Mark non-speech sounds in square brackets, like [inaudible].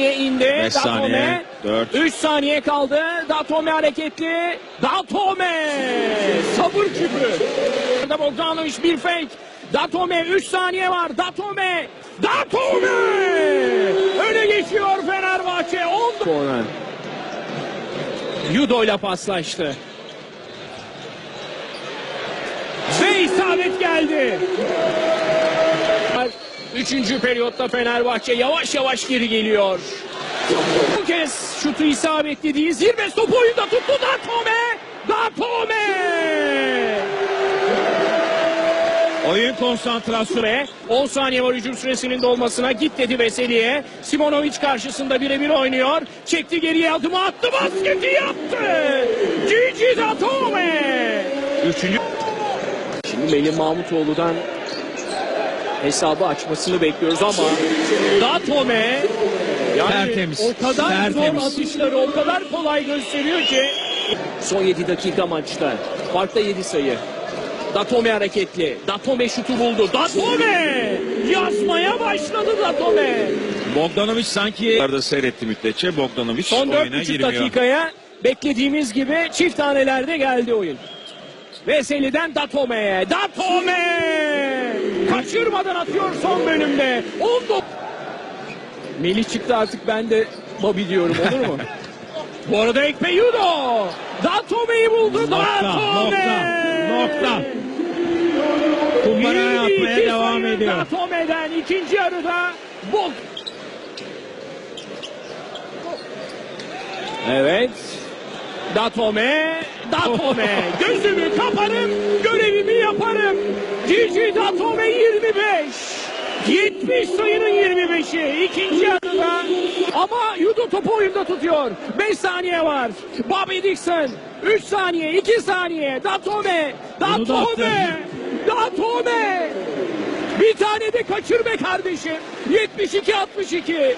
indi. Beş saniye, Datome. dört. 3 saniye kaldı. Datome hareketli. Datome. Sabır küpü. Burada Bogdanovic bir fake. Datome 3 saniye var. Datome. Datome. Öne geçiyor Fenerbahçe. 10 Sonra. Yudo ile paslaştı. Ve isabet geldi. Üçüncü periyotta Fenerbahçe yavaş yavaş geri geliyor. Bu kez şutu isabetli değil. Zirve topu oyunda tuttu Datome. Datome. Oyun konsantrasyonu. Ve 10 saniye var hücum süresinin dolmasına. Git dedi Veseli'ye. Simonovic karşısında birebir oynuyor. Çekti geriye adımı attı. Basketi yaptı. Gigi Datome. Üçüncü. Şimdi Melih Mahmutoğlu'dan hesabı açmasını bekliyoruz ama Datome yani Tertemiz, o kadar tertemiz. zor atışları o kadar kolay gösteriyor ki. Son 7 dakika maçta. Farkta 7 sayı. Datome hareketli. Datome şutu buldu. Datome! Yazmaya başladı Datome. Bogdanovic sanki Arada seyretti müddetçe. Bogdanovic son oyuna 4,5 girmiyor. dakikaya beklediğimiz gibi çift tanelerde geldi oyun. Veseli'den Datome'ye. Datome! Kaçırmadan atıyor son bölümde. 19. Melih çıktı artık ben de Bobby diyorum olur mu? [laughs] Bu arada Ekpe Yudo. Datome'yi buldu. Nokta, Datome! nokta, nokta. Kumbara 22 yapmaya devam ediyor. Datome'den ikinci yarıda Bog. Evet. Datome, Datome. [laughs] Gözümü kaparım, yaparım. Datome 25. 70 sayının 25'i ikinci yarıda ama Yudo topu oyunda tutuyor. 5 saniye var. Bobby Dixon 3 saniye 2 saniye Datome. Datome Datome bir tane de kaçır be kardeşim. 72-62.